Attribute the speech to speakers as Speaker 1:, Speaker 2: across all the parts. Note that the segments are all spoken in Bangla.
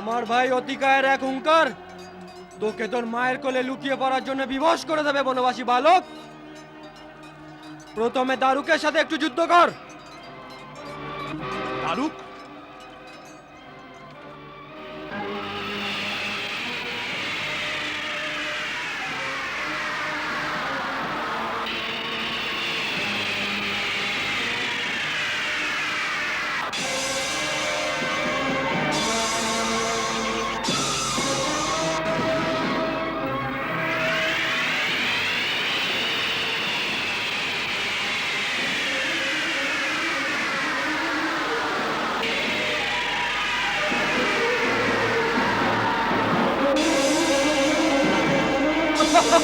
Speaker 1: আমার ভাই অতিকায়ের এক হুঙ্কার। তোকে তোর মায়ের কোলে লুকিয়ে পড়ার জন্য বিবশ করে দেবে বনবাসী বালক। প্রথমে দারুকের সাথে একটু যুদ্ধ কর।
Speaker 2: দারুক?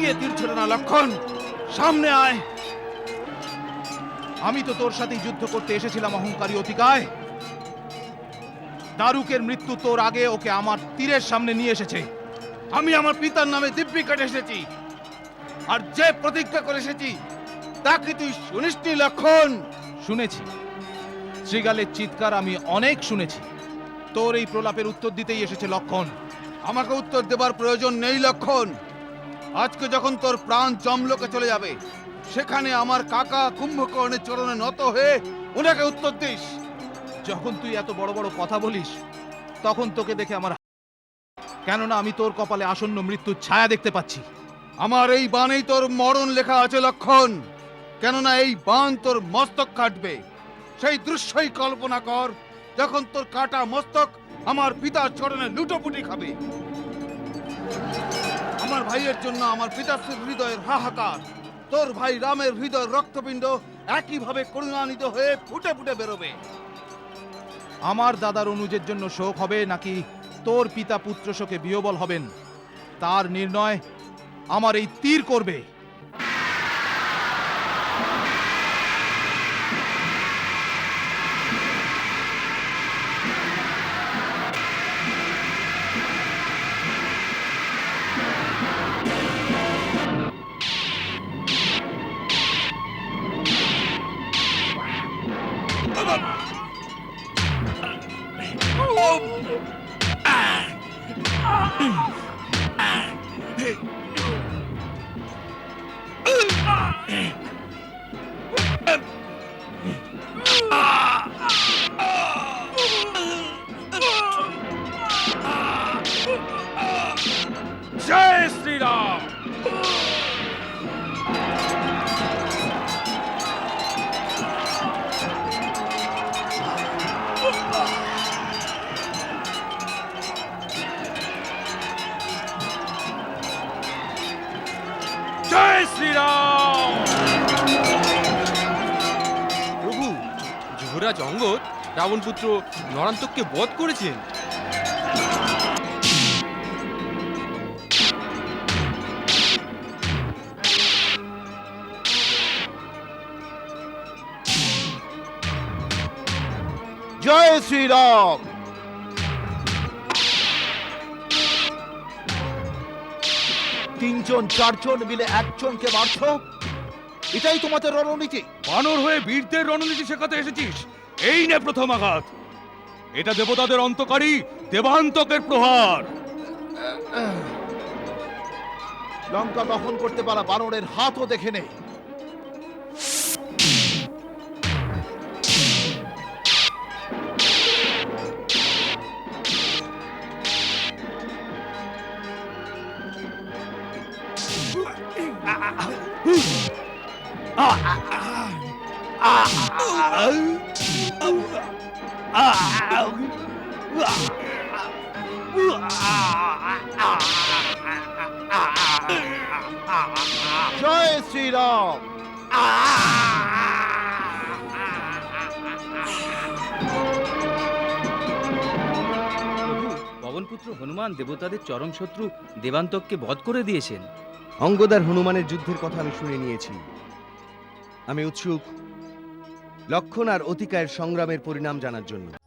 Speaker 2: লুকিয়ে তীর না, লক্ষণ। সামনে আয়। আমি তো তোর সাথেই যুদ্ধ করতে এসেছিলাম, অহংকারী অতিকায়। দারুকের মৃত্যু তোর আগে, ওকে আমার তীরের সামনে নিয়ে এসেছে। আমি আমার পিতার নামে দিব্যি কেটে এসেছি। আর যে প্রতিজ্ঞা করে এসেছি, তা কি তুই শুনিসনি, লক্ষণ? শুনেছি। শ্রীগালের চিৎকার আমি অনেক শুনেছি। তোর এই প্রলাপের উত্তর দিতেই এসেছে, লক্ষণ। আমাকে উত্তর দেবার প্রয়োজন নেই, লক্ষণ। আজকে যখন তোর প্রাণ জমলোকে চলে যাবে, সেখানে আমার কাকা কুম্ভকর্ণের চরণে নত হয়ে ওনাকে উত্তর দিস। যখন তুই এত বড় বড় কথা বলিস, তখন তোকে দেখে আমার কেননা আমি তোর কপালে আসন্ন মৃত্যুর ছায়া দেখতে পাচ্ছি। আমার এই বাণেই তোর মরণ লেখা আছে লক্ষণ। কেননা এই বাণ তোর মস্তক কাটবে। সেই দৃশ্যই কল্পনা কর, যখন তোর কাটা মস্তক আমার পিতার চরণে লুটোপুটি খাবে। ভাইয়ের জন্য আমার পিতাশ্রীর হৃদয়ের হাহাকার। তোর ভাই রামের হৃদয় রক্তপিণ্ড একইভাবে করুণান্বিত হয়ে ফুটে ফুটে বেরোবে। আমার দাদার অনুজের জন্য শোক হবে নাকি তোর পিতা পুত্র শোকে বিহবল হবেন? তার নির্ণয় আমার এই তীর করবে।
Speaker 1: শ্রীরাম।
Speaker 3: প্রভু যুবরাজ অঙ্গদ রাবণ পুত্র নরান্তককে বধ করেছেন।
Speaker 2: জয় শ্রীরাম।
Speaker 4: তিনজন চারজন মিলে একজনকে মারছো? এটাই তোমাদের রণনীতি।
Speaker 5: বানর হয়ে বীরদের রণনীতি শেখাতে এসেছিস। এই নে প্রথম আঘাত। এটা দেবতাদের অন্তকারী দেবান্তকের প্রহার।
Speaker 4: লঙ্কা দহন করতে পারা বানরের হাতও দেখে নেই। জয় শ্রীরাম।
Speaker 6: পবনপুত্র হনুমান দেবতাদের চরম শত্রু দেবান্তককে বধ করে দিয়েছেন।
Speaker 7: অঙ্গদার হনুমানের যুদ্ধের কথা আমি শুনে নিয়েছি। আমি উৎসুক, লক্ষণ আর অতিকায়ের সংগ্রামের পরিণাম জানার জন্য।